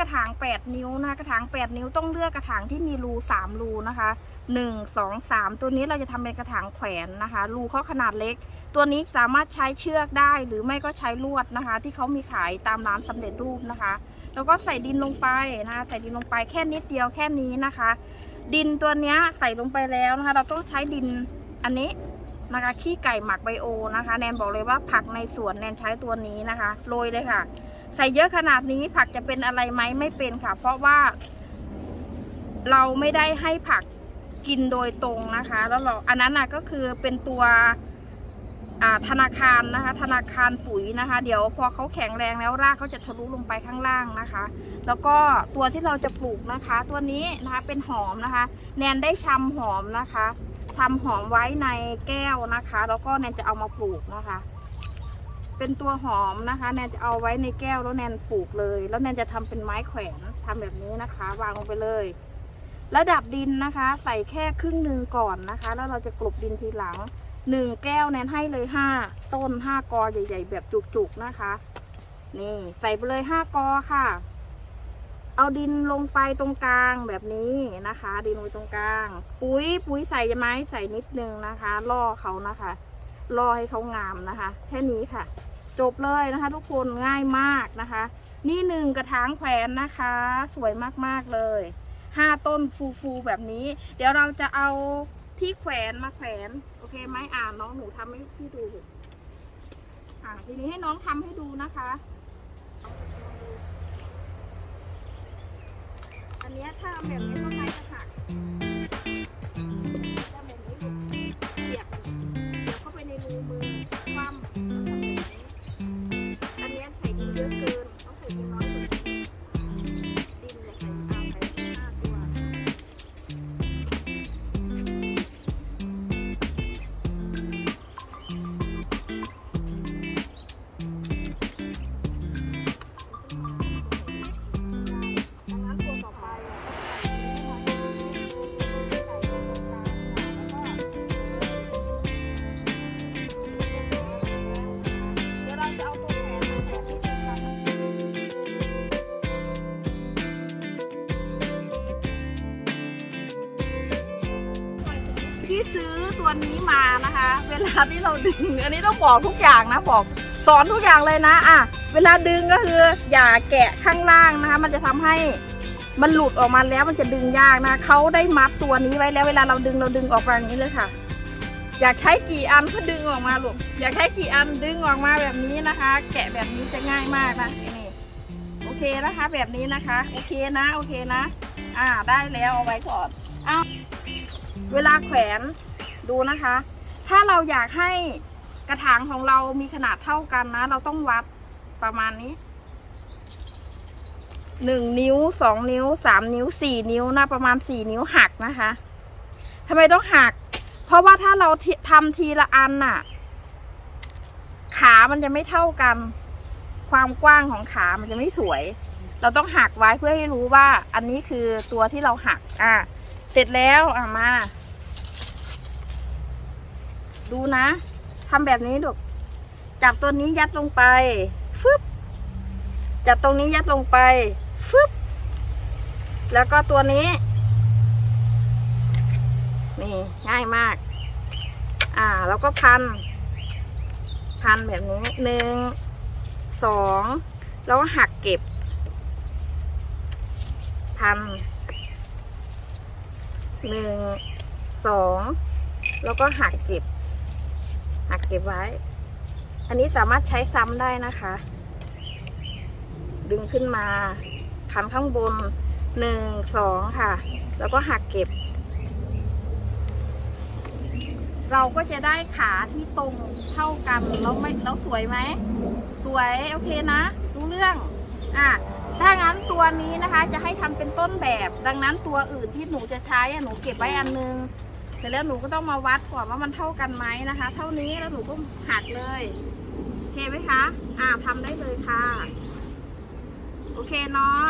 กระถาง 8 นิ้วนะคะกระถาง 8 นิ้วต้องเลือกกระถางที่มีรู 3 รูนะคะ 1 2 3 ตัวนี้เราจะทำเป็นกระถางแขวนนะคะ รูเขาขนาดเล็ก ตัวนี้สามารถใช้เชือกได้หรือไม่ก็ใช้ลวดนะคะ ที่เขามีขายตามร้านสำเร็จรูปนะคะ แล้วก็ใส่ดินลงไปนะคะใส่ดินลงไปแค่นิดเดียวแค่นี้นะคะ ดินตัวนี้ใส่ลงไปแล้วนะคะ เราต้องใช้ดินอันนี้นะคะขี้ไก่หมักไบโอนะคะ แนนบอกเลยว่าผักในสวนแนนใช้ตัวนี้นะคะโรยเลยค่ะ ใส่เยอะขนาดนี้ผักจะเป็นอะไรไหมไม่เป็นค่ะ เพราะว่า เราไม่ได้ให้ผักกินโดยตรงนะคะ แล้วเราอันนั้นนะก็คือเป็นตัวธนาคารนะคะ ธนาคารปุ๋ยนะคะ เดี๋ยวพอเขาแข็งแรงแล้วรากเขาจะทะลุลงไปข้างล่างนะคะ แล้วก็ตัวที่เราจะปลูกนะคะ ตัวนี้นะคะเป็นหอมนะคะ แนนได้ชำหอมนะคะชำหอมไว้ในแก้วนะคะ แล้วก็แนนจะเอามาปลูกนะคะ เป็นตัวหอมนะคะ แนนจะเอาไว้ในแก้วแล้วแนนปลูกเลย แล้วแนนจะทำเป็นไม้แขวนทำแบบนี้นะคะ วางลงไปเลย ระดับดินนะคะ ใส่แค่ครึ่งหนึ่งก่อนนะคะ แล้วเราจะกลบดินทีหลังหนึ่งแก้วแนนให้เลยห้าต้นห้ากอใหญ่ ๆ แบบจุกๆนะคะ นี่ใส่ไปเลยห้ากอค่ะ เอาดินลงไปตรงกลางแบบนี้นะคะ ดินลงไปตรงกลาง ปุ๋ยปุ๋ยใส่ไหมใส่นิดนึงนะคะล่อเขานะคะล่อให้เขางามนะคะ แค่นี้ค่ะ จบเลยนะคะ ทุกคนง่ายมากนะคะ นี่หนึ่งกระถางแขวนนะคะ สวยมากๆเลยห้าต้นฟูๆแบบนี้ เดี๋ยวเราจะเอาที่แขวนมาแขวน โอเคไหมอ่านน้องหนูทำให้พี่ดูอ่าทีนี้ให้น้องทำให้ดูนะคะ อันนี้ถ้าทำแบบนี้ต้นไที่ซื้อตัวนี้มานะคะ เวลาที่เราดึง อันนี้ต้องบอกทุกอย่างนะบอกสอนทุกอย่างเลยนะอะเวลาดึงก็คืออย่าแกะข้างล่างนะคะ มันจะทำให้มันหลุดออกมาแล้วมันจะดึงยากนะเขาได้มัดตัวนี้ไว้แล้ว เวลาเราดึงเราดึงออกมาอย่างนี้เลยค่ะ อยากใช้กี่อันก็ดึงออกมาลูกอยากใช้กี่อันดึงออกมาแบบนี้นะคะ แกะแบบนี้จะง่ายมากนะนี่โอเคนะคะ แบบนี้นะคะ โอเคนะ โอเคนะ อ่าได้แล้วเอาไว้ก่อนอ้าว เวลาแขวนดูนะคะ ถ้าเราอยากให้กระถางของเรามีขนาดเท่ากันนะ เราต้องวัดประมาณนี้หนึ่งนิ้วสองนิ้วสามนิ้วสี่นิ้วนะประมาณสี่นิ้วหักนะคะทำไมต้องหัก เพราะว่าถ้าเราทำทีละอันน่ะ ขามันจะไม่เท่ากัน ความกว้างของขามันจะไม่สวย เราต้องหักไว้เพื่อให้รู้ว่า อันนี้คือตัวที่เราหัก อะ เสร็จแล้วอะมา ดูนะทำแบบนี้ดูจับตัวนี้ยัดลงไปฟึบจับตรงนี้ยัดลงไปฟึบแล้วก็ตัวนี้ นี่ง่ายมาก อ่า แล้วก็พัน พันแบบนี้หนึ่งสองแล้วก็หักเก็บ พันหนึ่งสองแล้วก็หักเก็บ หักเก็บไว้ อันนี้สามารถใช้ซ้ำได้นะคะ ดึงขึ้นมาพันข้างบนหนึ่งสองค่ะ แล้วก็หักเก็บ เราก็จะได้ขาที่ตรงเท่ากันแล้วไม่แล้วสวยไหม สวยโอเคนะ รู้เรื่อง อะถ้างั้นตัวนี้นะคะจะให้ทำเป็นต้นแบบ ดังนั้นตัวอื่นที่หนูจะใช้หนูเก็บไว้อันนึง เสร็จแล้วหนูก็ต้องมาวัดก่อนว่ามันเท่ากันไหมนะคะ เท่านี้แล้วหนูก็หักเลยโอเคไหมคะ อ่าทำได้เลยค่ะ โอเคเนาะ